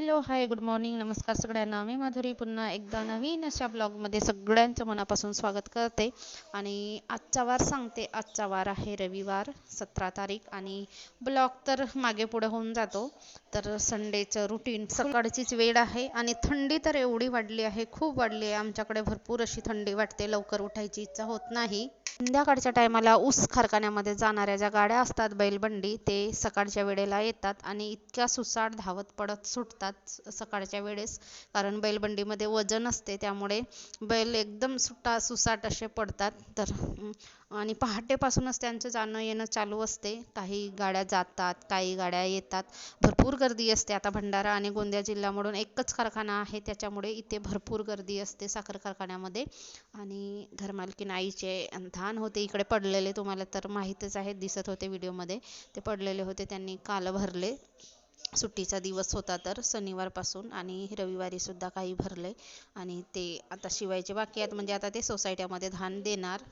Hello hi good morning नमस्कार सगळ्यांना. मी माधुरी पुन्हा एकदा नवीन अशा ब्लॉगमध्ये सगळ्यांचं मनापासून स्वागत करते. आणि आजचा वार सांगते आजचा वार आहे रविवार सतरा तारीख आणि ब्लॉग तर मागे पुढे होऊन जातो. तर संडेचं रुटीन सकाळचीच वेळ आहे आणि थंडी तर एवढी वाढली आहे खूप वाढली आहे. आमच्याकडे भरपूर अशी थंडी वाटते लवकर उठायची इच्छा होत नाही. संध्याकाळच्या टायमाला ऊस कारखान्यामध्ये जाणाऱ्या ज्या गाड्या असतात बैलबंडी ते सकाळच्या वेळेला येतात आणि इतक्या सुसाट धावत पडत सुटतात सकाळच्या वेळेस. कारण बैलबंडीमध्ये वजन असते त्यामुळे बैल एकदम सुटा सुसाट असे पडतात. तर आणि पहाटेपासूनच त्यांचं जाणं येणं चालू असते. काही गाड्या जातात काही गाड्या येतात. भरपूर गर्दी असते आता भंडारा आणि गोंदिया जिल्हा म्हणून एकच कारखाना आहे त्याच्यामुळे इथे भरपूर गर्दी असते साखर कारखान्यामध्ये. आणि घरमालकीन आईचे धान होते इकडे पडलेले तुम्हाला तर माहीतच आहे दिसत होते व्हिडिओमध्ये. ते पडलेले होते त्यांनी काल भरले. सुट्टीचा दिवस होता तर शनिवारपासून आणि रविवारी सुद्धा काही भरले. आणि ते आता शिवायचे बाकी आहेत म्हणजे आता ते सोसायट्यामध्ये धान देणार.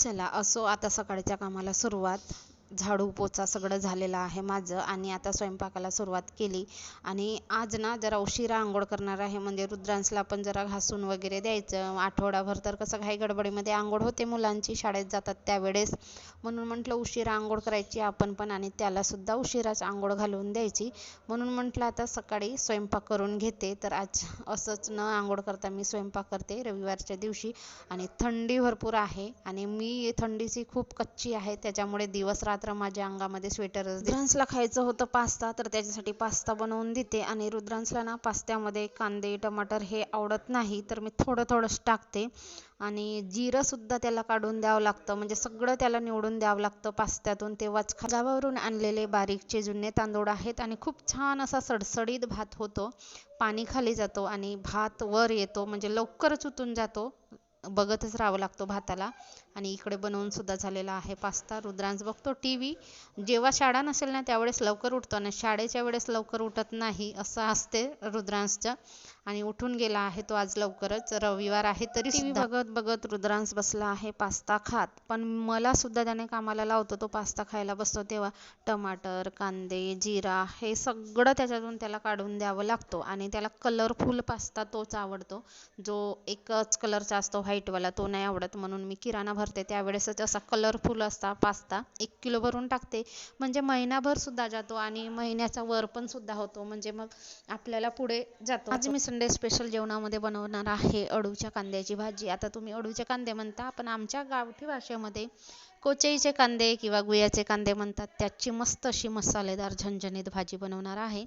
चला असो आता सकाळच्या कामाला सुरुवात. झाडू पोचा सगळं झालेलं आहे माझं आणि आता स्वयंपाकाला सुरुवात केली. आणि आज ना जरा उशिरा आंघोळ करणार आहे. म्हणजे रुद्रांसला पण जरा घासून वगैरे द्यायचं. आठवडाभर तर कसं घाई गडबडीमध्ये आंघोळ होते मुलांची. शाळेत जातात त्यावेळेस. म्हणून म्हटलं उशिरा आंघोळ करायची आपण पण आणि त्यालासुद्धा उशिराच आंघोळ घालून द्यायची. म्हणून म्हटलं आता सकाळी स्वयंपाक करून घेते. तर आज असंच न आंघोळ करता मी स्वयंपाक करते रविवारच्या दिवशी. आणि थंडी भरपूर आहे. आणि मी थंडीची खूप कच्ची आहे. त्याच्यामुळे दिवस रात्र मात्र माझ्या अंगामध्ये स्वेटरच रुद्रांशला खायचं होतं पास्ता तर त्याच्यासाठी पास्ता बनवून देते. आणि रुद्रांसला ना पास्त्यामध्ये कांदे टमाटर हे आवडत नाही तर मी थोडं थोडंच टाकते. आणि जिरंसुद्धा त्याला काढून द्यावं लागतं. म्हणजे सगळं त्याला निवडून द्यावं लागतं पास्त्यातून. तेव्हाच गावावरून आणलेले बारीकचे जुने तांदूळ आहेत. आणि खूप छान असा सडसडीत भात होतो. पाणी खाली जातो आणि भात वर येतो. म्हणजे लवकरच उतून जातो. बघतच राहावं लागतो भाताला. आणि इकडे बनवून सुद्धा झालेला आहे पास्ता. रुद्रांश बघतो टी व्ही जेव्हा शाळा नसेल ना त्यावेळेस लवकर उठतो. आणि शाळेच्या वेळेस लवकर उठत नाही असं असते रुद्रांशचं. आणि उठून गेला आहे तो आज लवकरच. रविवार आहे तरी टी बघत बघत रुद्रांश बसला आहे पास्ता खात. पण मला सुद्धा त्याने कामाला लावतो तो पास्ता खायला बसतो तेव्हा. टमाटर कांदे जिरा हे सगळं त्याच्यातून त्याला काढून द्यावं लागतो. आणि त्याला कलरफुल पास्ता तोच आवडतो. जो एकच कलरचा असतो व्हाईटवाला तो नाही आवडत. म्हणून मी किराणा भरते. त्यावेळेसच असा कलरफुल असता पास्ता एक किलो भरून टाकते. म्हणजे महिनाभर सुद्धा जातो आणि महिन्याचा वर पण सुद्धा होतो. म्हणजे मग आपल्याला पुढे जातो. आज मी संडे स्पेशल जेवणामध्ये बनवणार आहे अळूच्या कांद्याची भाजी. आता तुम्ही अळूचे कांदे म्हणता पण आमच्या गावठी भाषेमध्ये कोचईचे कांदे किंवा गुयाचे कांदे म्हणतात. त्याची मस्त अशी मसालेदार झणझणीत भाजी बनवणार आहे.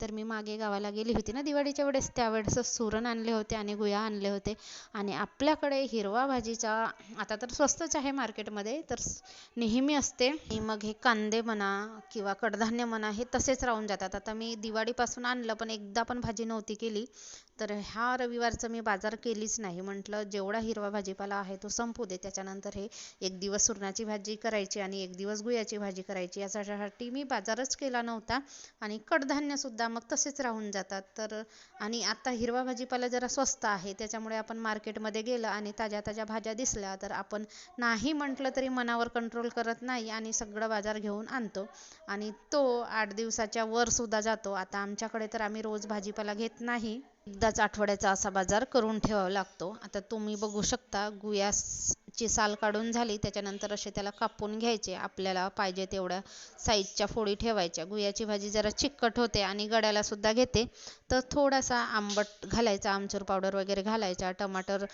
तर मी मागे गावाला गेली होती ना दिवाळीच्या वेळेस त्यावेळेस सुरण आणले होते आणि गुया आणले होते. आणि आपल्याकडे हिरवा भाजीचा आता तर स्वस्तच आहे मार्केटमध्ये तर नेहमी असते. मग हे कांदे म्हणा किंवा कडधान्य म्हणा हे तसेच राहून जातात. आता मी दिवाळीपासून आणलं पण एकदा पण भाजी नव्हती केली. तर ह्या रविवारचं मी बाजार केलीच नाही. म्हटलं जेवढा हिरवा भाजीपाला आहे तो संपू दे. त्याच्यानंतर हे एक दिवस सुरणाची भाजी करायची आणि एक दिवस गुयाची भाजी करायची. याच्यासाठी मी बाजारच केला नव्हता. आणि कडधान्यसुद्धा मग तसेच राहून जातात. तर आणि आता हिरवा भाजीपाला जरा स्वस्त आहे त्याच्यामुळे आपण मार्केटमध्ये गेलं आणि ताज्या ताज्या भाज्या दिसल्या तर आपण नाही म्हटलं तरी मनावर कंट्रोल करत नाही आणि सगळं बाजार घेऊन आणतो. आणि तो आठ दिवसाच्या वर सुद्धा जातो. आता आमच्याकडे तर आम्ही रोज भाजीपाला घेत नाही. एकदाच आठवड्याचा असा बाजार करून ठेवावा लागतो. आता तुम्ही बघू शकता गुयास ची साल काढून झाली त्याच्यानंतर असे त्याला कापून घ्यायचे आपल्याला पाहिजे तेवढ्या साईजच्या फोडी ठेवायच्या. गुयाची भाजी जरा चिकट होते आणि गड्याला सुद्धा घेते. तर थोडासा आंबट घालायचा आमचूर पावडर वगैरे घालायचा टमाटर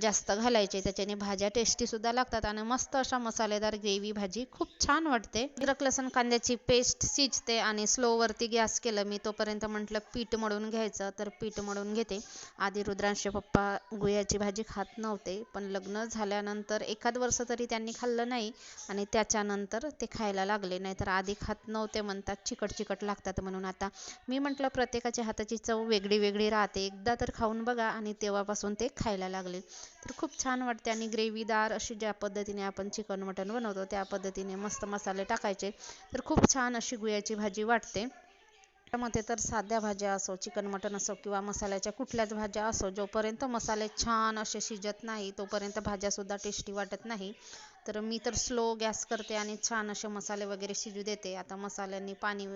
जास्त घालायचे त्याच्याने भाज्या टेस्टीसुद्धा लागतात आणि मस्त अशा मसालेदार ग्रेव्ही भाजी खूप छान वाटते. अद्रक लसूण कांद्याची पेस्ट शिजते आणि स्लोवरती गॅस केलं मी तोपर्यंत म्हटलं पीठ मळून घ्यायचं तर पीठ मळून घेते. आधी रुद्रांशचे पप्पा गुयाची भाजी खात नव्हते पण लग्न झाल्यानंतर तर एखाद वर्ष तरी त्यांनी खाल्लं नाही आणि त्याच्यानंतर ते खायला लागले. नाहीतर आधी खात नव्हते म्हणतात चिकट चिकट लागतात म्हणून. आता मी म्हटलं प्रत्येकाच्या हाताची चव वेगळी वेगळी राहते. एकदा तर खाऊन बघा आणि तेव्हापासून ते खायला लागले. तर खूप छान वाटते आणि ग्रेव्हीदार अशी ज्या पद्धतीने आपण चिकन मटन बनवतो त्या पद्धतीने मस्त मसाले टाकायचे. तर खूप छान अशी गुळ्याची भाजी वाटते. मध्ये तर साध्या भाज्या असो चिकन मटन असो किंवा मसाल्याच्या कुठल्याच भाज्या असो जोपर्यंत मसाले छान असे शिजत नाही तोपर्यंत भाज्यासुद्धा टेस्टी वाटत नाही. तर मी तर स्लो गॅस करते आणि छान असे मसाले वगैरे शिजू देते. आता मसाल्यांनी पाणी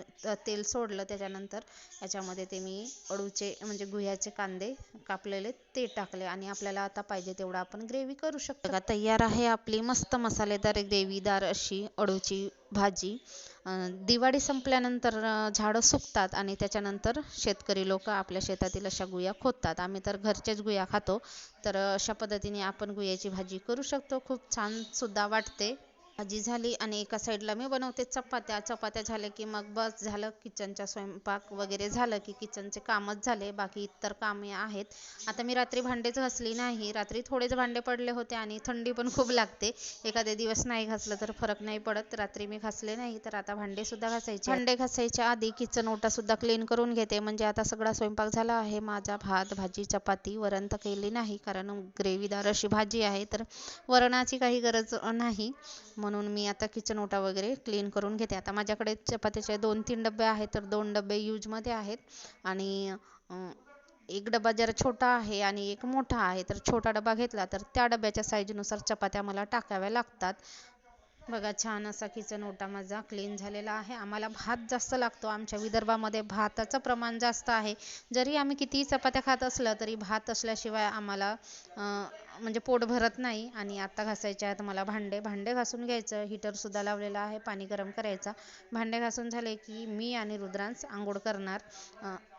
तेल सोडलं त्याच्यानंतर याच्यामध्ये ते मी अळूचे म्हणजे गुह्याचे कांदे कापलेले ते टाकले आणि आपल्याला आता पाहिजे तेवढा आपण ग्रेव्ही करू शकतो. का तयार आहे आपली मस्त मसालेदार ग्रेव्हीदार अशी अळूची भाजी. दिवाळी संपल्यानंतर झाडं सुकतात आणि त्याच्यानंतर शेतकरी लोक आपल्या शेतातील अशा गुया खोदतात. आम्ही तर घरचेच गुया खातो. तर अशा पद्धतीने आपण गुयाची भाजी करू शकतो. खूप छान सुद्धा वाटते. भाजी झाली आणि एका साईडला मी बनवते चपात्या. चपात्या झाल्या की मग बस झालं किचनचा स्वयंपाक वगैरे झालं की किचनचे कामच झाले बाकी इतर कामे आहेत. आता मी रात्री भांडेच घासली नाही रात्री थोडेच भांडे पडले होते आणि थंडी पण खूप लागते. एखादे दिवस नाही घासलं तर फरक नाही पडत. रात्री मी घासले नाही तर आता भांडे सुद्धा घासायचे. भांडे घासायच्या आधी किचन ओटा सुद्धा क्लीन करून घेते. म्हणजे आता सगळा स्वयंपाक झाला आहे. माझा भात भाजी चपाती वरण तर केली नाही कारण ग्रेव्हीदार अशी भाजी आहे तर वरणाची काही गरज नाही. म्हणून मी आता किचन ओटा वगैरे क्लीन करून घेते. आता माझ्याकडे चपात्याचे दोन तीन डबे आहेत तर दोन डबे यूजमध्ये आहेत. आणि एक डबा जरा छोटा आहे आणि एक मोठा आहे. तर छोटा डबा घेतला तर त्या डब्याच्या साईजनुसार चपात्या मला टाकाव्या लागतात. बघा छान असा किचन ओटा माझा क्लीन झालेला आहे. आम्हाला भात जास्त लागतो. आमच्या विदर्भामध्ये भाताचं प्रमाण जास्त आहे. जरी आम्ही कितीही चपात्या खात असलं तरी भात असल्याशिवाय आम्हाला म्हणजे पोट भरत नाही आणि आत्ता घासायचे आहेत मला भांडे. भांडे घासून घ्यायचं. हीटरसुद्धा लावलेला आहे. पाणी गरम करायचा. भांडे घासून झाले की मी आणि रुद्रांश आंघोळ करणार.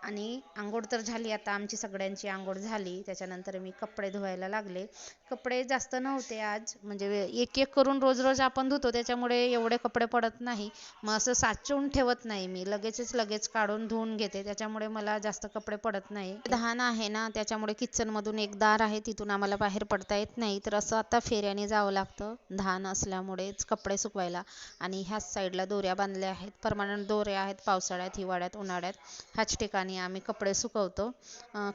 आणि आंघोळ तर झाली. आता आमची सगळ्यांची आंघोळ झाली. त्याच्यानंतर मी कपडे धुवायला लागले. कपडे जास्त नव्हते आज. म्हणजे एक एक करून रोज रोज आपण धुतो. त्याच्यामुळे एवढे कपडे पडत नाही. मग असं साचवून ठेवत नाही. मी लगेचच लगेच काढून धुवून घेते. त्याच्यामुळे मला जास्त कपडे पडत नाही. धान आहे ना त्याच्यामुळे किचनमधून एक दार आहे. तिथून आम्हाला बाहेर पडता येत नाही. तर असं आता फेऱ्याने जावं लागतं. धान असल्यामुळेच कपडे सुकवायला. आणि ह्याच साईडला दोऱ्या बांधल्या आहेत. परमानंट दोऱ्या आहेत पावसाळ्यात हिवाळ्यात उन्हाळ्यात. ह्याच ठिकाणी आम्ही कपडे सुकवतो.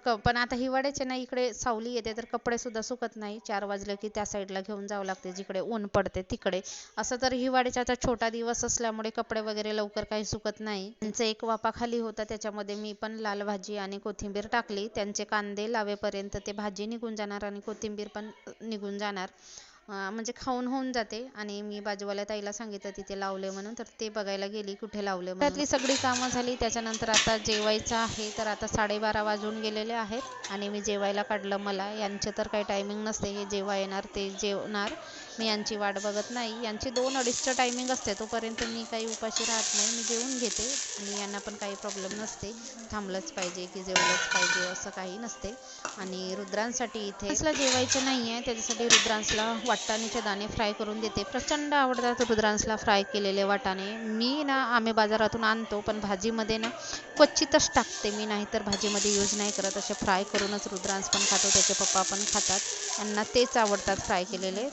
क पण आता हिवाळ्याचे ना इकडे सावली येते तर कपडे सुद्धा सुकत नाही. चार वाजले की त्या साईडला घेऊन जावं लागते. जिकडे ऊन पडते तिकडे. असं तर हिवाळ्याचा आता छोटा दिवस असल्यामुळे कपडे वगैरे लवकर काही सुकत नाही. त्यांचं एक वाफा खाली होता. त्याच्यामध्ये मी पण लाल भाजी आणि कोथिंबीर टाकली. त्यांचे कांदे लावेपर्यंत ते भाजी निघून जाणार आणि कोथिंबीर पण निघून जाणार. म्हणजे खाऊन होऊन जाते आणि मी बाजूवाल्या ताईला सांगितलं तिथे लावले म्हणून. तर ते बघायला गेली कुठे लावले म्हणून? त्यातली सगळी कामं झाली. त्याच्यानंतर आता जेवायचं आहे तर आता साडेबारा वाजून गेलेले आहेत आणि मी जेवायला काढलं मला. यांचे तर काही टायमिंग नसते हे जेव्हा येणार ते जेवणार. मी यांची वाट बघत नाही. यांची दोन अडीचचं टायमिंग असते. तोपर्यंत मी काही उपाशी राहत नाही. मी जेवून घेते आणि यांना पण काही प्रॉब्लेम नसते. थांबलंच पाहिजे की जेवलंच पाहिजे असं काही नसते. आणि रुद्रांसाठी इथे रुद्रांसला जेवायचं नाही आहे त्याच्यासाठी रुद्रांसला वाटाण्याचे दाणे फ्राय करून देते. प्रचंड आवडतात रुद्रांसला फ्राय केलेले वाटाणे. मी ना आम्ही बाजारातून आणतो पण भाजीमध्ये ना क्वचितच टाकते मी. नाहीतर भाजीमध्ये यूज नाही करत. असे फ्राय करूनच रुद्रांस पण खातो. त्याचे पप्पा पण खातात. त्यांना तेच आवडतात फ्राय केलेले.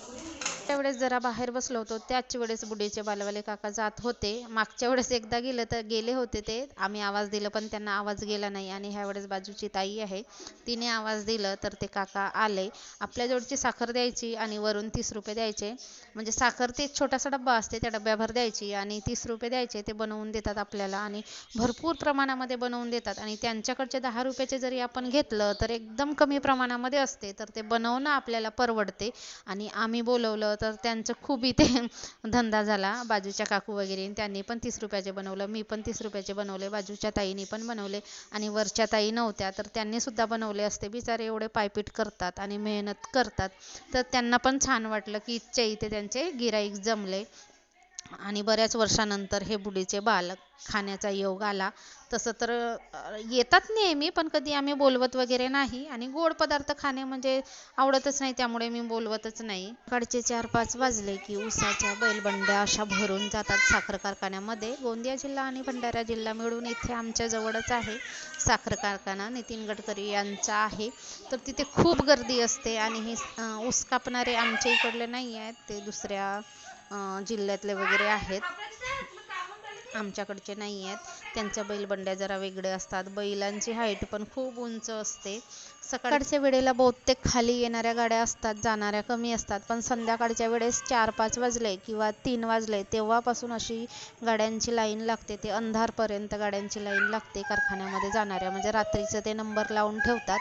त्यावेळेस जरा बाहेर बसलो होतो. त्याच वेळेस बुढीचे बालवाले काका जात होते. मागच्या वेळेस एकदा गेलं तर गेले होते ते. आम्ही आवाज दिलं पण त्यांना आवाज गेला नाही. आणि ह्या वेळेस बाजूची ताई आहे. तिने आवाज दिलं तर ते काका आले. आपल्या जवळची साखर द्यायची आणि वरून तीस रुपये द्यायचे. म्हणजे साखर ते एक छोटासा डब्बा असते त्या डब्याभर द्यायची. आणि तीस रुपये द्यायचे ते बनवून देतात आपल्याला. आणि भरपूर प्रमाणामध्ये बनवून देतात. आणि त्यांच्याकडचे दहा रुपयाचे जरी आपण घेतलं तर एकदम कमी प्रमाणामध्ये असते. तर ते बनवणं आपल्याला परवडते. आणि आम्ही बोलवलं तर त्यांचं खूप इथे धंदा झाला. बाजूच्या काकू वगैरे त्यांनी पण तीस रुपयाचे बनवलं. मी पण तीस रुपयाचे बनवले. बाजूच्या ताईने पण बनवले. आणि वरच्या ताई नव्हत्या तर त्यांनी सुद्धा बनवले असते. बिचारे एवढे पायपीट करतात आणि मेहनत करतात. तर त्यांना पण छान वाटलं की इथच्या इथे त्यांचे गिराईक जमले. आणि बऱ्याच वर्षानंतर हे बुढीचे बालक खाण्याचा योग आला. तसं तर येतात नेहमी पण कधी आम्ही बोलवत वगैरे नाही. आणि गोड पदार्थ खाणे म्हणजे आवडतच नाही त्यामुळे मी बोलवतच नाही. कडचे चार पाच वाजले की उसाच्या बैलबंड्या अशा भरून जातात साखर कारखान्यामध्ये. गोंदिया जिल्हा आणि भंडारा जिल्हा मिळून इथे आमच्या जवळच आहे साखर कारखाना. नितीन गडकरी यांचा आहे. तर तिथे खूप गर्दी असते आणि हे ऊस कापणारे आमच्या इकडले नाही आहेत. ते दुसऱ्या जिल्ह्यातले वगैरे आहेत. आमच्याकडचे नाही आहेत. त्यांच्या बैलबंड्या जरा वेगळे असतात. बैलांची हाईट पण खूप उंच असते. सकाळच्या वेळेला बहुतेक खाली येणाऱ्या गाड्या असतात जाणाऱ्या कमी असतात. पण संध्याकाळच्या वेळेस चार पाच वाजले किंवा तीन वाजले तेव्हापासून अशी गाड्यांची लाईन लागते. ते अंधारपर्यंत गाड्यांची लाईन लागते कारखान्यामध्ये जाणाऱ्या. म्हणजे रात्रीचं ते नंबर लावून ठेवतात.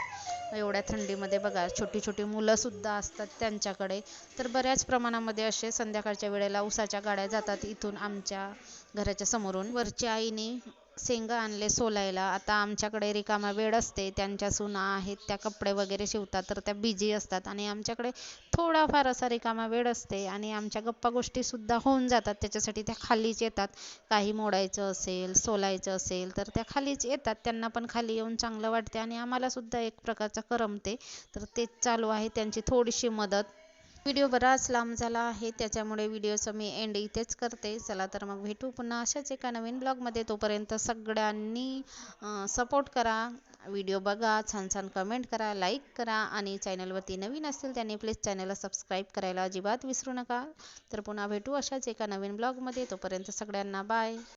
एवढ्या थंडीमध्ये बघा छोटी छोटी मुलंसुद्धा असतात त्यांच्याकडे. तर बऱ्याच प्रमाणामध्ये असे संध्याकाळच्या वेळेला उसाच्या गाड्या जातात इथून आमच्या घराच्या समोरून. वरच्या आईने शेंगा आणले सोलायला. आता आमच्याकडे रिकामा वेळ असते त्यांच्या सुना आहेत त्या कपडे वगैरे शिवतात तर त्या बिझी असतात. आणि आमच्याकडे थोडाफार असा रिकामा वेळ असते आणि आमच्या गप्पा गोष्टीसुद्धा होऊन जातात. त्याच्यासाठी त्या खालीच येतात. काही मोडायचं असेल सोलायचं असेल तर त्या खालीच येतात. त्यांना पण खाली येऊन चांगलं वाटते आणि आम्हालासुद्धा एक प्रकारचं करमते. तर तेच चालू आहे. त्यांची थोडीशी मदत. व्हिडिओ बराच लांब झाला आहे त्याच्यामुळे व्हिडिओचं मी एंड इथेच करते. चला तर मग भेटू पुन्हा अशाच एका नवीन ब्लॉगमध्ये. तोपर्यंत सगळ्यांनी सपोर्ट करा. व्हिडिओ बघा छान छान कमेंट करा लाईक करा आणि चॅनलवरती नवीन असतील त्यांनी प्लीज चॅनलला सबस्क्राईब करायला अजिबात विसरू नका. तर पुन्हा भेटू अशाच एका नवीन ब्लॉगमध्ये. तोपर्यंत सगळ्यांना बाय